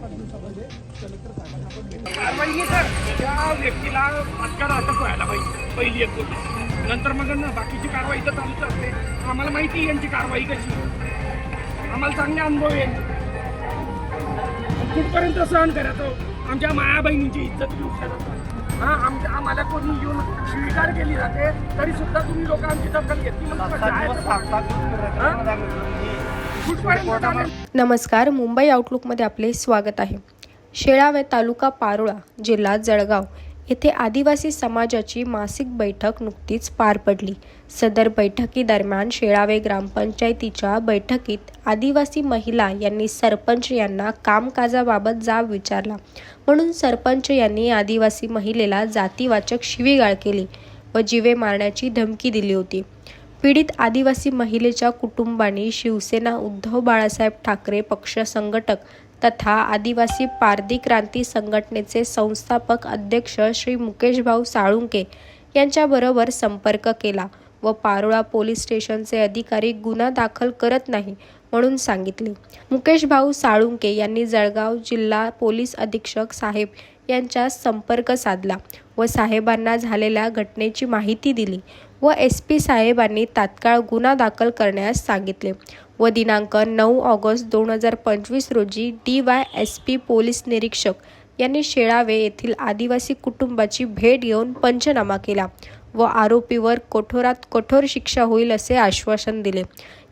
पाच सर त्या व्यक्तीला तात्काळ अटक व्हायला पाहिजे पहिली एक गोष्ट. नंतर मग बाकीची कारवाई तर चालूच असते. आम्हाला माहिती आहे यांची कारवाई कशी आम्हाला चांगले अनुभव येईल कुठपर्यंत सहन करायचं आमच्या माया बहिणींची इज्जत घेऊ शकत हा आमच्या आम्हाला कोणी येऊन स्वीकार केली जाते तरी सुद्धा तुम्ही लोकांची दखल घेतली. नमस्कार मुंबई आउटलुकमध्ये आपले स्वागत आहे. शेळावे तालुका पारोळा जिल्हा जळगाव येथे आदिवासी समाजाची मासिक बैठक नुकतीच पार पडली. सदर बैठकीदरम्यान शेळावे ग्रामपंचायतीच्या बैठकीत आदिवासी महिला यांनी सरपंच यांना कामकाजाबाबत जाब विचारला. म्हणून सरपंच यांनी आदिवासी महिलेला जातीवाचक शिवीगाळ केली व जीवे मारण्याची धमकी दिली होती. पीडित आदिवासी महिलेच्या कुटुंबांनी शिवसेना उद्धव बाळासाहेब ठाकरे पक्ष संघटक तथा आदिवासी पारदी क्रांती संघटनेचे संस्थापक अध्यक्ष श्री मुकेशभाऊ साळुंके यांच्याबरोबर संपर्क केला व पारोळा पोलीस स्टेशनचे अधिकारी गुन्हा दाखल करत नाही म्हणून सांगितले. मुकेश भाऊ साळुंके यांनी जळगाव जिल्हा पोलीस अधीक्षक साहेब यांच्या संपर्क साधला व साहेबांना झालेल्या घटनेची माहिती दिली व एस पी साहेबांनी तात्काळ गुन्हा दाखल करण्यास सांगितले व दिनांक नऊ ऑगस्ट दोन हजार पंचवीस रोजी डी वाय एस पी पोलीस निरीक्षक यांनी शेळावे येथील आदिवासी कुटुंबाची भेट घेऊन पंचनामा केला व आरोपीवर कठोरात कठोर शिक्षा होईल असे आश्वासन दिले.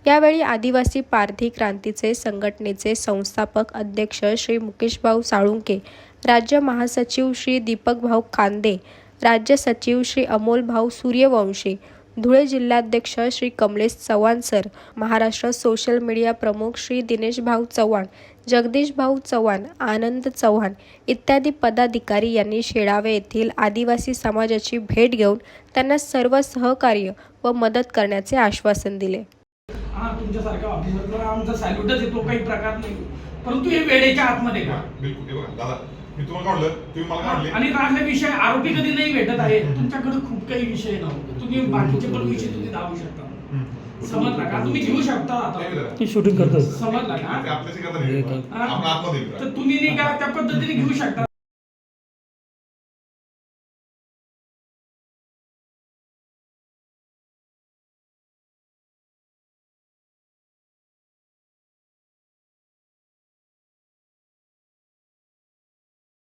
यावेळी आदिवासी पारधी क्रांतीचे संघटनेचे संस्थापक अध्यक्ष श्री मुकेशभाऊ साळुंके राज्य महासचिव श्री दीपक भाऊ कांदे राज्य सचिव श्री अमोल भाऊ सूर्यवंशी धुळे जिल्हाध्यक्ष Shri Kamlesh Chavan sir Maharashtra social media प्रमुख श्री दिनेश भाऊ चव्हाण जगदीश भाऊ चव्हाण आनंद चव्हाण इत्यादी पदाधिकारी यांनी शेळावे येथील आदिवासी समाजाची भेट घेऊन त्यांना सर्व सहकार्य व मदत करण्याचे आश्वासन दिले. हा तुमच्यासारख्या ऑफिसरला आमचा सॅल्यूटच येतो काही प्रकार नाही. परंतु हे वेळेच्या आतमध्ये का? बिलकुल हे बघा दादा मी तुम्हाला म्हणलं तुम्ही मला म्हणले आणि राहिला विषय आरोपी कधी नाही भेटत आहे. तुमच्याकडे खूप काही विषय नव्हते तुम्ही बाकीचे पण विषय तुम्ही दाबू शकता. समजला का? तुम्ही घेऊ शकता आता. शूटिंग करतात समजला का? करता. तर तुम्ही नाही का त्या पद्धतीने घेऊ शकता?